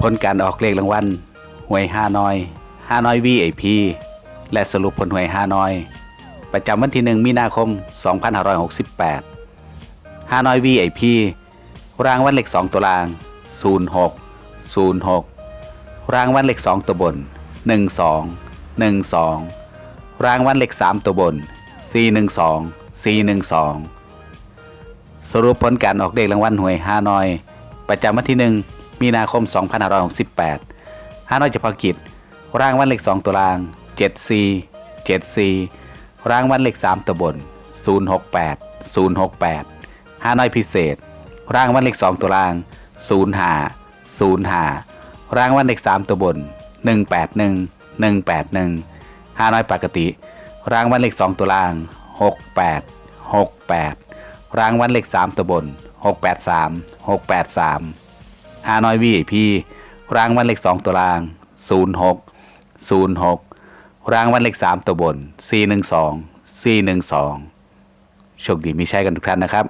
ผลการออกเลขรางวัลหวยห้าน้อยห้าน้อยวีไอพีและสรุปผลหวยห้าน้อย ประจำวันที่1มีนาคม 2568ห้าน้อยวีไอพีรางวัลเลข2ตัวราง 06 06 รางวัลเลข2ตัวบน 12 12 รางวัลเลข3ตัวบน 412 412 สรุปผลการออกเลขรางวัลหวยห้าน้อย ประจำวันที่1 มีนาคม 2568ห้าน้อยเฉพาะกิจ รางวัลเลข2ตัวราง74 74รางวัลเลข3ตัวบน 068 068ห้าน้อยพิเศษ รางวัลเลข2ตัวราง 05 05 รางวัลเลข3ตัวบน 181 181ห้าน้อยปกติ รางวัลเลข2ตัวราง 68 68 รางวัลเลข3ตัวบน 683 683 ห้าน้อยวีพีรางวัลเลขสองตัวราง06 06รางวัลเลขสามตัวบน412 412โชคดีมีใช้กันทุกท่านนะครับ